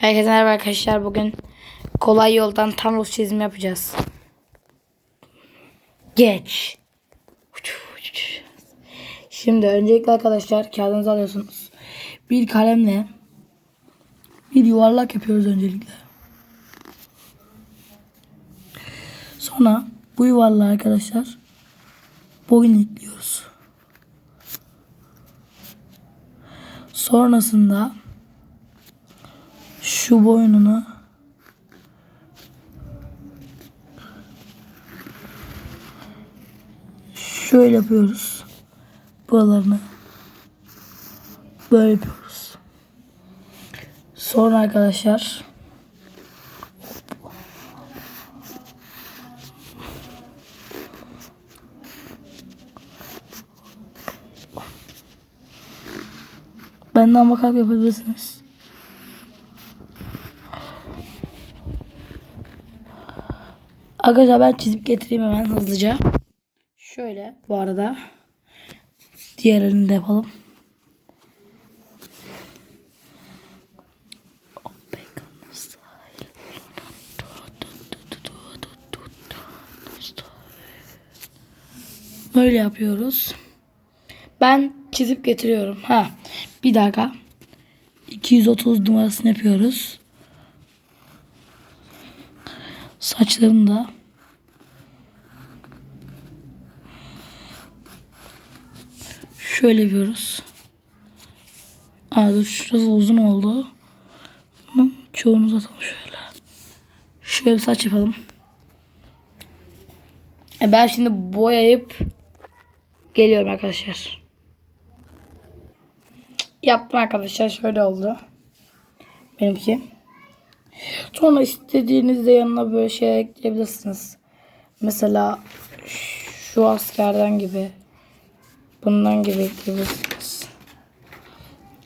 Herkese merhaba arkadaşlar. Bugün kolay yoldan Thanos çizimi yapacağız. Geç. Şimdi öncelikle arkadaşlar kağıdınızı alıyorsunuz. Bir kalemle bir yuvarlak yapıyoruz öncelikle. Sonra bu yuvarlağı arkadaşlar boyun ekliyoruz. Sonrasında şu boynunu şöyle yapıyoruz. Buralarını böyle yapıyoruz. Sonra arkadaşlar benden bakarak yapabilirsiniz. Arkadaşlar ben çizip getireyim hemen hızlıca. Şöyle bu arada. Diğerini de yapalım. Böyle yapıyoruz. Ben çizip getiriyorum. Ha, bir dakika. 230 numarasını yapıyoruz. Saçlarını da şöyle yapıyoruz. Aa dur şurası uzun oldu. Ama çoğunu uzatalım şöyle. Şöyle bir saç yapalım. E ben şimdi boyayıp geliyorum arkadaşlar. Yaptım arkadaşlar şöyle oldu. Benimki. Sonra istediğinizde yanına böyle şey ekleyebilirsiniz. Mesela şu askerden gibi. Bundan gibi ekleyebilirsiniz.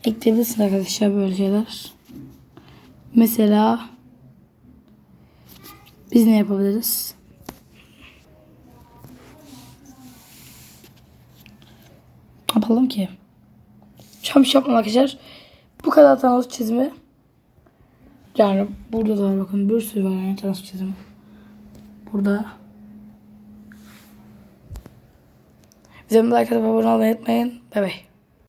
Ekleyebilirsiniz arkadaşlar böyle şeyler. Mesela biz ne yapabiliriz? Yapalım ki? Şey yapmam arkadaşlar. Bu kadar Thanos çizimi. Yani burada da bakın bir sürü var yani Thanos çizimi. Burada. Bize like atıp abone olmayı unutmayın. Bay bay.